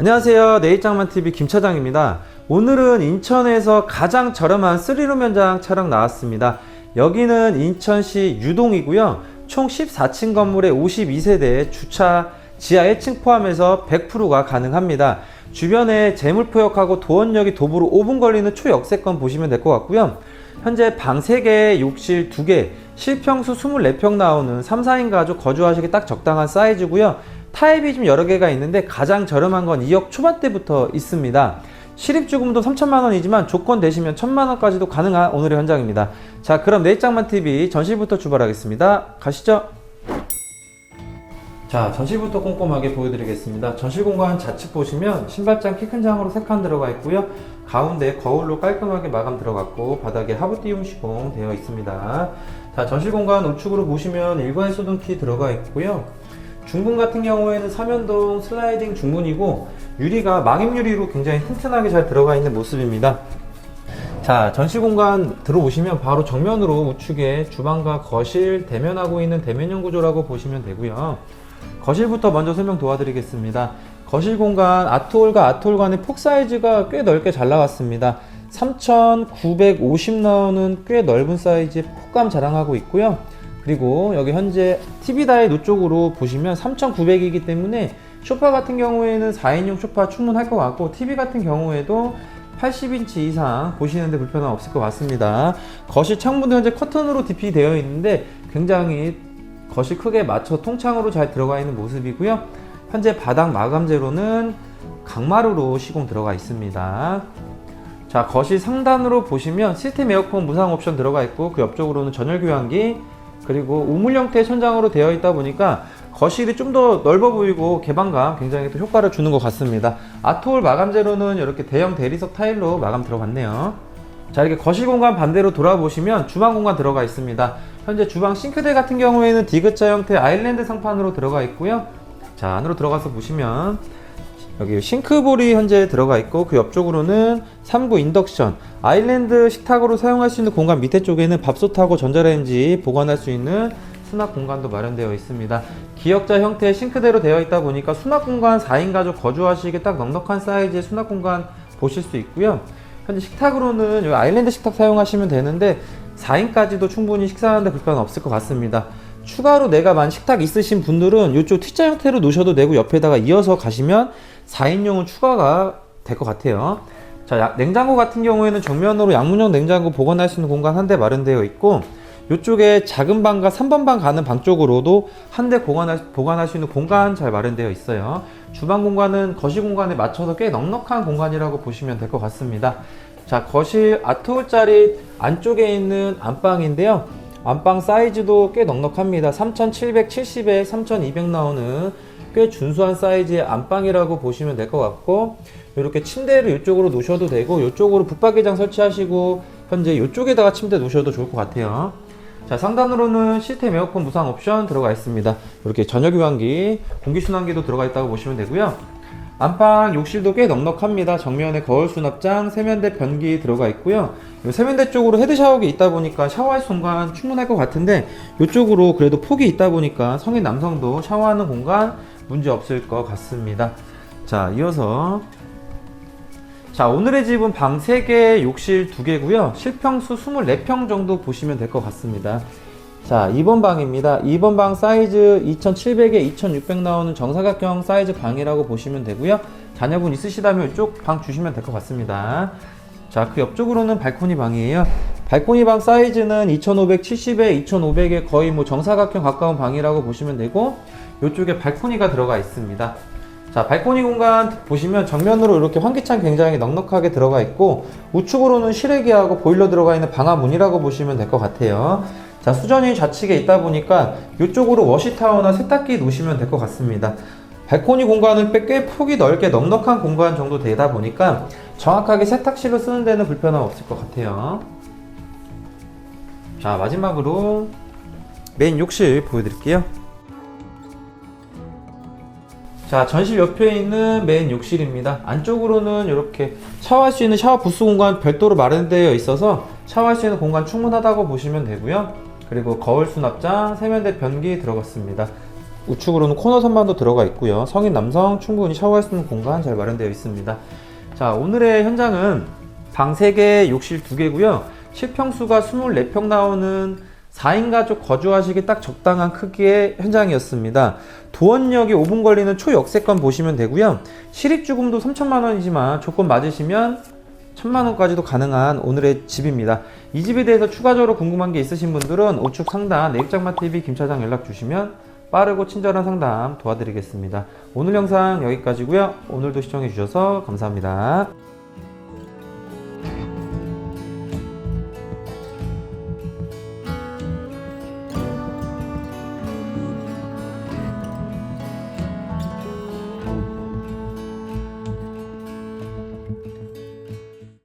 안녕하세요. 내일장만TV 김차장입니다. 오늘은 인천에서 가장 저렴한 3룸 현장 촬영 나왔습니다. 여기는 인천시 유동이고요. 총 14층 건물에 52세대 주차 지하 1층 포함해서 100%가 가능합니다. 주변에 재물포역하고 도원역이 도보로 5분 걸리는 초역세권 보시면 될 것 같고요. 현재 방 3개, 욕실 2개, 실평수 24평 나오는 3, 4인 가족 거주하시기 딱 적당한 사이즈고요. 타입이 좀 여러 개가 있는데 가장 저렴한 건 2억 초반대부터 있습니다. 실입주금도 3천만 원이지만 조건 되시면 1천만 원까지도 가능한 오늘의 현장입니다. 자, 그럼 내장만 TV 전시부터 출발하겠습니다. 가시죠. 자, 전시부터 꼼꼼하게 보여드리겠습니다. 전시 공간 좌측 보시면 신발장 키 큰 장으로 3칸 들어가 있고요. 가운데 거울로 깔끔하게 마감 들어갔고 바닥에 하부띄움 시공 되어 있습니다. 자, 전시 공간 우측으로 보시면 일괄 소등키 들어가 있고요. 중문 같은 경우에는 삼연동 슬라이딩 중문이고 유리가 망임 유리로 굉장히 튼튼하게 잘 들어가 있는 모습입니다. 자, 전시 공간 들어오시면 바로 정면으로 우측에 주방과 거실 대면하고 있는 대면형 구조라고 보시면 되고요. 거실부터 먼저 설명 도와드리겠습니다. 거실 공간 아트홀과 아트홀 간의 폭 사이즈가 꽤 넓게 잘 나왔습니다. 3,950 나오는 꽤 넓은 사이즈의 폭감 자랑하고 있고요. 그리고 여기 현재 TV 다의 노쪽으로 보시면 3,900이기 때문에 소파 같은 경우에는 4인용 소파 충분할 것 같고 TV 같은 경우에도 80인치 이상 보시는데 불편함 없을 것 같습니다. 거실 창문도 현재 커튼으로 DP 되어 있는데 굉장히 거실 크게 맞춰 통창으로 잘 들어가 있는 모습이고요. 현재 바닥 마감재로는 강마루로 시공 들어가 있습니다. 자, 거실 상단으로 보시면 시스템 에어컨 무상 옵션 들어가 있고 그 옆쪽으로는 전열 교환기 그리고 우물 형태의 천장으로 되어 있다 보니까 거실이 좀 더 넓어 보이고 개방감 굉장히 또 효과를 주는 것 같습니다. 아트홀 마감재로는 이렇게 대형 대리석 타일로 마감 들어갔네요. 자 이렇게 거실 공간 반대로 돌아보시면 주방 공간 들어가 있습니다. 현재 주방 싱크대 같은 경우에는 디귿자 형태 아일랜드 상판으로 들어가 있고요. 자 안으로 들어가서 보시면 여기 싱크볼이 현재 들어가 있고 그 옆쪽으로는 3구 인덕션 아일랜드 식탁으로 사용할 수 있는 공간 밑에 쪽에는 밥솥하고 전자레인지 보관할 수 있는 수납 공간도 마련되어 있습니다. 기역자 형태의 싱크대로 되어 있다 보니까 수납 공간 4인 가족 거주하시기에 딱 넉넉한 사이즈의 수납 공간 보실 수 있고요. 현재 식탁으로는 아일랜드 식탁 사용하시면 되는데 4인까지도 충분히 식사하는데 불편 없을 것 같습니다. 추가로 내가 만 식탁 있으신 분들은 이쪽 T자 형태로 놓으셔도 되고 옆에다가 이어서 가시면 4인용은 추가가 될 것 같아요. 자, 야- 냉장고 같은 경우에는 정면으로 양문형 냉장고 보관할 수 있는 공간 한 대 마련되어 있고 이쪽에 작은 방과 3번 방 가는 방 쪽으로도 한 대 보관할, 수 있는 공간 잘 마련되어 있어요. 주방 공간은 거실 공간에 맞춰서 꽤 넉넉한 공간이라고 보시면 될 것 같습니다. 자, 거실 아트홀짜리 안쪽에 있는 안방인데요. 안방 사이즈도 꽤 넉넉합니다. 3770에 3200 나오는 꽤 준수한 사이즈의 안방이라고 보시면 될 것 같고 이렇게 침대를 이쪽으로 놓으셔도 되고 이쪽으로 붙박이장 설치하시고 현재 이쪽에다가 침대 놓으셔도 좋을 것 같아요. 자 상단으로는 시스템 에어컨 무상 옵션 들어가 있습니다. 이렇게 전열 교환기, 공기순환기도 들어가 있다고 보시면 되고요. 안방 욕실도 꽤 넉넉합니다. 정면에 거울 수납장, 세면대 변기 들어가 있고요. 이 세면대 쪽으로 헤드 샤워기 있다 보니까 샤워할 공간 충분할 것 같은데 이쪽으로 그래도 폭이 있다 보니까 성인 남성도 샤워하는 공간 문제 없을 것 같습니다. 자 이어서 자 오늘의 집은 방 3개, 욕실 2개고요. 실평수 24평 정도 보시면 될 것 같습니다. 자 2번 방입니다. 2번 방 사이즈 2700에 2600 나오는 정사각형 사이즈 방이라고 보시면 되고요. 자녀분 있으시다면 이쪽 방 주시면 될 것 같습니다. 자 그 옆쪽으로는 발코니 방이에요. 발코니 방 사이즈는 2570에 2500에 거의 뭐 정사각형 가까운 방이라고 보시면 되고 이쪽에 발코니가 들어가 있습니다. 자, 발코니 공간 보시면 정면으로 이렇게 환기창 굉장히 넉넉하게 들어가 있고 우측으로는 실외기하고 보일러 들어가 있는 방화문이라고 보시면 될 것 같아요. 자, 수전이 좌측에 있다 보니까 이쪽으로 워시타워나 세탁기 놓으시면 될 것 같습니다. 발코니 공간은 꽤- 꽤 폭이 넓게 넉넉한 공간 정도 되다 보니까 정확하게 세탁실로 쓰는 데는 불편함 없을 것 같아요. 자, 마지막으로 메인 욕실 보여드릴게요. 자, 전실 옆에 있는 메인 욕실입니다. 안쪽으로는 이렇게 샤워할 수 있는 샤워 부스 공간 별도로 마련되어 있어서 샤워할 수 있는 공간 충분하다고 보시면 되고요. 그리고 거울 수납장, 세면대 변기 들어갔습니다. 우측으로는 코너 선반도 들어가 있고요. 성인 남성 충분히 샤워할 수 있는 공간 잘 마련되어 있습니다. 자, 오늘의 현장은 방 3개, 욕실 2개고요. 실평수가 24평 나오는 4인 가족 거주하시기 딱 적당한 크기의 현장이었습니다. 도원역에 5분 걸리는 초역세권 보시면 되고요. 실입주금도 3천만 원이지만 조건 맞으시면 1 천만 원까지도 가능한 오늘의 집입니다. 이 집에 대해서 추가적으로 궁금한 게 있으신 분들은 우측 상단 내입장마TV 김 차장 연락 주시면 빠르고 친절한 상담 도와드리겠습니다. 오늘 영상 여기까지고요. 오늘도 시청해 주셔서 감사합니다.